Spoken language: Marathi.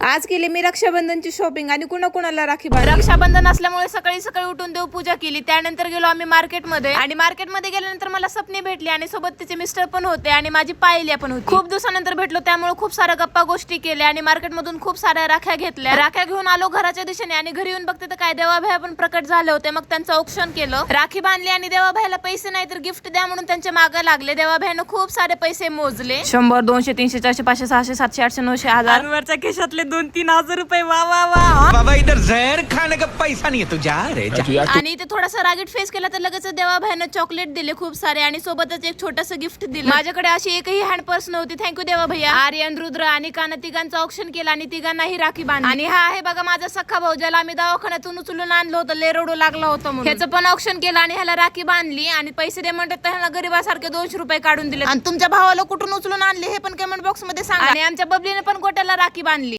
आज केली मी रक्षाबंधनची शॉपिंग आणि कुणा कुणाला राखी बांधली. रक्षाबंधन असल्यामुळे सकाळी सकाळी उठून देवपूजा केली. त्यानंतर गेलो आम्ही मार्केटमध्ये. आणि मार्केटमध्ये गेल्यानंतर मला सपनी भेटली आणि सोबत तिचे मिस्टर पण होते आणि माझी पायल्या पण होती. खूप दिवसानंतर भेटलो त्यामुळे खूप साऱ्या गप्पा गोष्टी केल्या आणि मार्केटमधून खूप साऱ्या राख्या घेतल्या. राख्या घेऊन आलो घराच्या दिशेने आणि घरी येऊन बघते तर काय देवाभाया पण प्रकट झाले होते. मग त्यांचं औक्षण केलं. राखी बांधली आणि देवाभाईला पैसे नाही तर गिफ्ट द्या म्हणून त्यांच्या मागे लागले. देवाभाईनं खूप सारे पैसे मोजले. शंभर दोनशे तीनशे चारशे पाचशे सहाशे सातशे आठशे नऊशे हजार. वरच्या खिशातले दोन तीन हजार रुपये वा वा वा. बाबा इधर जहर खाने का पैसा नहीं है तू जा. रे जा आणि ते थोडासा रागीट फेस केला तर लगेच देवाभाईनं चॉकलेट दिले खूप सारे आणि सोबतच एक छोटस गिफ्ट दिलं. माझ्याकडे अशी एकही हँड पर्स नव्हती. थँक्यू देवा भैया. आर्यन रुद्र आणि काना तिघांचं ऑप्शन केलं आणि तिघांनाही राखी बांधली. आणि हा आहे बघा माझा सखा भाऊ ज्याला आम्ही दवाखान्यातून उचलून आणलं होतं. लेरोडो लागला होता म्हणून. ह्याचं पण ऑप्शन केलं आणि ह्याला राखी बांधली आणि पैसे दे म्हणतात तर ह्याला गरीबासारखे दोनशे रुपये काढून दिले. आणि तुमच्या भावाला कुठून उचलून आणले हे पण कमेंट बॉक्समध्ये सांगा. आणि आमच्या बबलीने पण गोट्याला राखी बांधली.